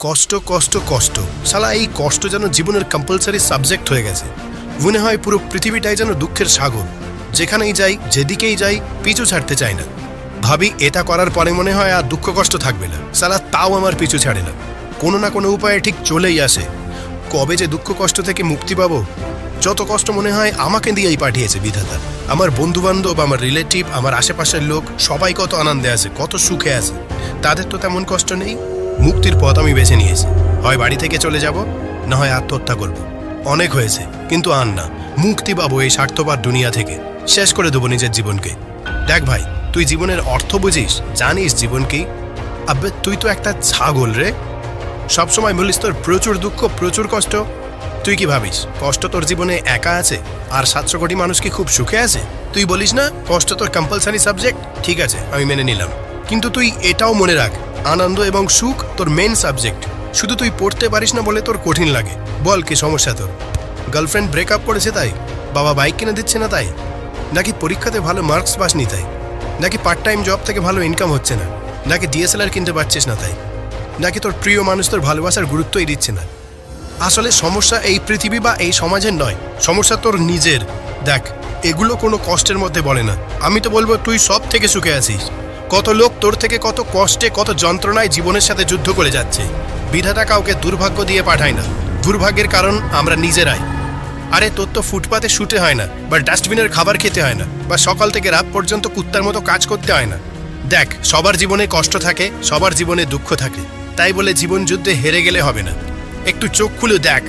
কষ্ট কষ্ট কষ্ট। শালা, এই কষ্ট যেন জীবনের কম্পালসারি সাবজেক্ট হয়ে গেছে। মনে হয় পুরো পৃথিবীটাই যেন দুঃখের সাগর। যেখানেই যাই, যেদিকেই যাই, পিছু ছাড়তে চাই না। ভাবি, এটা করার পরে মনে হয় আর দুঃখ, কষ্ট থাকবে না। সালা তাও আমার পিছু ছাড়ে না। কোনো না কোনো উপায়ে ঠিক চলেই আসে। কবে যে দুঃখ, কষ্ট থেকে মুক্তি পাবো? যত কষ্ট মনে হয় আমাকে দিয়েই পাঠিয়েছে বিধাতা। আমার বন্ধু বান্ধব আমার রিলেটিভ আমার আশেপাশের লোক, সবাই কত আনন্দে আছে, কত সুখে আছে। তাদের তো তেমন কষ্ট নেই। মুক্তির পথ আমি বেছে নিয়েছি। হয় বাড়ি থেকে চলে যাব, না হয় আত্মহত্যা করব। অনেক হয়েছে, কিন্তু আন না। মুক্তি পাবো এই স্বার্থপর দুনিয়া থেকে। শেষ করে দেবো নিজের জীবনকে। দেখ ভাই, তুই জীবনের অর্থ বুঝিস, জানিস জীবন কি? আবে তুই তো একটা ছাগল রে। সবসময় বলিস তোর প্রচুর দুঃখ, প্রচুর কষ্ট। তুই কি ভাবিস, কষ্ট তোর জীবনে একা আছে? আর সাতশো কোটি মানুষ কি খুব সুখে আছে? তুই বলিস না, কষ্ট তোর কম্পালসারি সাবজেক্ট ঠিক আছে, আমি মেনে নিলাম। কিন্তু তুই এটাও মনে রাখ আনন্দ এবং সুখ তোর মেন সাবজেক্ট শুধু তুই পড়তে পারিস না বলে তোর কঠিন লাগে। বল কি সমস্যা তোর? গার্লফ্রেন্ড ব্রেকআপ করেছে তাই? বাবা বাইক কিনে দিচ্ছে না তাই? নাকি পরীক্ষাতে ভালো মার্কস পাস পাসনি তাই? নাকি পার্ট টাইম জব থেকে ভালো ইনকাম হচ্ছে না? নাকি ডিএসএলআর কিনতে পারছিস না তাই? নাকি তোর প্রিয় মানুষ তোর ভালোবাসার গুরুত্বই দিচ্ছে না? আসলে সমস্যা এই পৃথিবী বা এই সমাজের নয়। সমস্যা তোর নিজের। দেখ, এগুলো কোনো কষ্টের মধ্যে বলে না। আমি তো বলব তুই সব থেকে সুখে আছিস। কত লোক তোর থেকে কত কষ্টে, কত যন্ত্রণায় জীবনের সাথে যুদ্ধ করে যাচ্ছে। বিধাতা কাউকে দুর্ভাগ্য দিয়ে পাঠায় না। দুর্ভাগ্যের কারণ আমরা নিজেরাই। আরে, তোর তো ফুটপাতে শুটে হয় না, বা ডাস্টবিনের খাবার খেতে হয় না, বা সকাল থেকে রাত পর্যন্ত কুত্তার মতো কাজ করতে হয় না। দেখ, সবার জীবনে কষ্ট থাকে, সবার জীবনে দুঃখ থাকে। তাই বলে জীবন যুদ্ধে হেরে গেলে হবে না। একটু চোখ খুলে দেখ।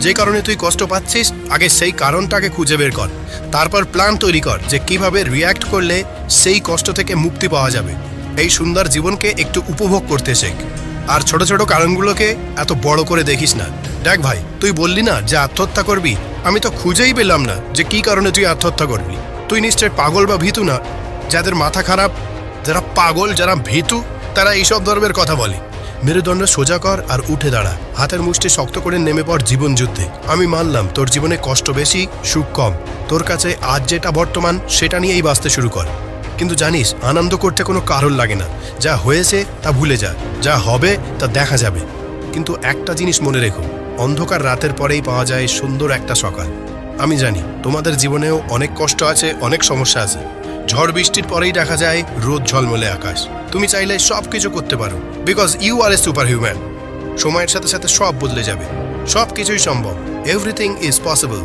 যে কারণে তুই কষ্ট পাচ্ছিস, আগে সেই কারণটাকে খুঁজে বের কর। তারপর প্ল্যান তৈরি কর যে কীভাবে রিয়্যাক্ট করলে সেই কষ্ট থেকে মুক্তি পাওয়া যাবে। এই সুন্দর জীবনকে একটু উপভোগ করতে শেখ। আর ছোট ছোট কারণগুলোকে এত বড় করে দেখিস না। দেখ ভাই, তুই বললি না যে আত্মহত্যা করবি? আমি তো খুঁজেই পেলাম না যে কি কারণে তুই আত্মহত্যা করবি। তুই নিশ্চয় পাগল বা ভীতু না? যাদের মাথা খারাপ, যারা পাগল, যারা ভীতু, তারা এইসব ধর্মের কথা বলে। মেরুদণ্ড সোজা কর আর উঠে দাঁড়া। হাতের মুষ্টি শক্ত করে নেমে পড় জীবন যুদ্ধে। আমি মানলাম, তোর জীবনে কষ্ট বেশি, সুখ কম। তোর কাছে আজ যেটা বর্তমান, সেটা নিয়েই বাঁচতে শুরু কর। কিন্তু জানিস, আনন্দ করতে কোনো কারণ লাগে না। যা হয়েছে, তা ভুলে যা। যা হবে, তা দেখা যাবে। কিন্তু একটা জিনিস মনে রেখো, অন্ধকার রাতের পরেই পাওয়া যায় সুন্দর একটা সকাল। আমি জানি, তোমাদের জীবনেও অনেক কষ্ট আছে, অনেক সমস্যা আছে। ঝড় বৃষ্টির পরেই দেখা যায় রোদ ঝলমলে আকাশ। তুমি চাইলে সব কিছু করতে পারো। Because you are a super human সময়ের সাথে সাথে সব বদলে যাবে। সব কিছুই সম্ভব। এভরিথিং ইজ পসিবল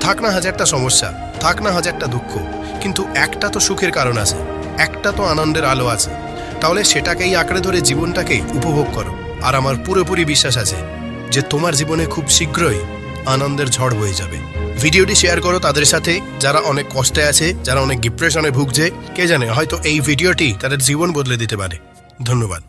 থাক না হাজারটা সমস্যা, থাক না হাজারটা দুঃখ। কিন্তু একটা তো সুখের কারণ আছে। একটা তো আনন্দের আলো আছে। তাহলে সেটাকেই আঁকড়ে ধরে জীবনটাকে উপভোগ করো। আর আমার পুরোপুরি বিশ্বাস আছে যে তোমার জীবনে খুব শীঘ্রই আনন্দের ঝড় বয়ে যাবে। ভিডিওটি শেয়ার করো তাদের সাথে, যারা অনেক কষ্টে আছে, যারা অনেক ডিপ্রেশনে ভুগছে, কে জানে, হয়তো এই ভিডিওটি তাদের জীবন বদলে দিতে পারে। ধন্যবাদ।